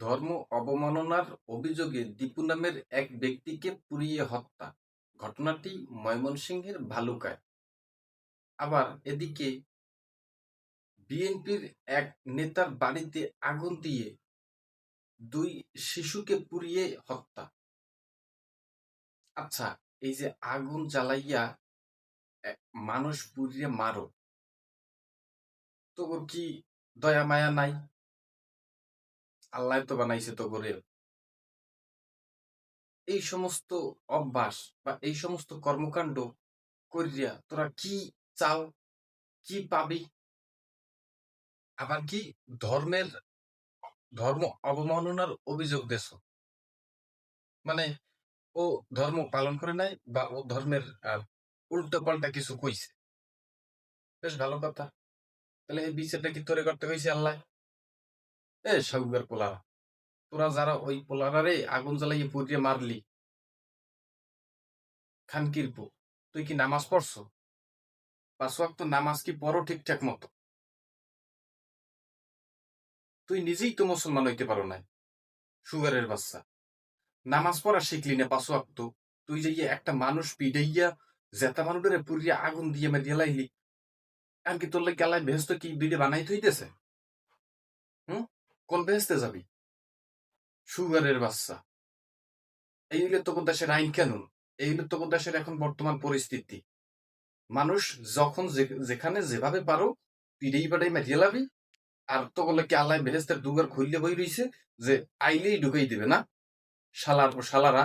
ধর্ম অবমাননার অভিযোগে দীপু নামের এক ব্যক্তিকে পুড়িয়ে হত্যা। ঘটনাটি ময়মনসিংহের ভালুকায়। আবার এদিকে বিএনপির এক নেতার বাড়িতে আগুন দিয়ে দুই শিশুকে পুড়িয়ে হত্যা। আচ্ছা এই যে আগুন জ্বালাইয়া মানুষ পুড়িয়ে মারো তোর কি দয়া মায়া নাই? আল্লাহ তো বানাইছে তো করে। এই সমস্ত অভ্যাস বা এই সমস্ত কর্মকাণ্ড করিয়া তোরা কি চাও কি পাবি? আবার কি ধর্মের, ধর্ম অবমাননার অভিযোগ দেশ মানে ও ধর্ম পালন করে নাই বা ও ধর্মের উল্টো পাল্টা কিছু কইছে? বেশ ভালো কথা। তাহলে এই বিচারটা কি তোরে করতে কইছে আল্লাহ? এ সাগুগার পোলারা তোরা যারা ওই পোলারারে আগুন জ্বালাইয়ে পুড়িয়ে মারলি। খানকির পো তুই কি নামাজ পড়ছো? পাঁচ ওয়াক্ত নামাজ কি পড়ো ঠিকঠাক মতো? তুই নিজেই তো মুসলমান হইতে পারো নাই, সুগারের বাচ্চা। নামাজ পড়া শিখলি না পাঁচ ওয়াক্ত। তুই যে একটা মানুষ পিডাইয়া জেতা মানুষের পুরিয়া আগুন দিয়ে মেরে লাইলি আর কি তোর লাগে আল্লাহ বেহেস্ত কি দুইটা বানাই থইতেছে? কোন বেহেস্তে যাবি? সুগারের বাচ্চা। এই হইলে তখন দেশের আইন কানুন। এই হইলে তখন দেশের এখন বর্তমান পরিস্থিতি। মানুষ যখন যেখানে যেভাবে পারো, পিড়েই পাড়াই মারিয়ে লাবি। আর তো বলে কি আল্লাহ বেহেস্তের দুগার খুললে বই রইছে যে, আইলেই ঢুকাই দিবে না? শালার শালারা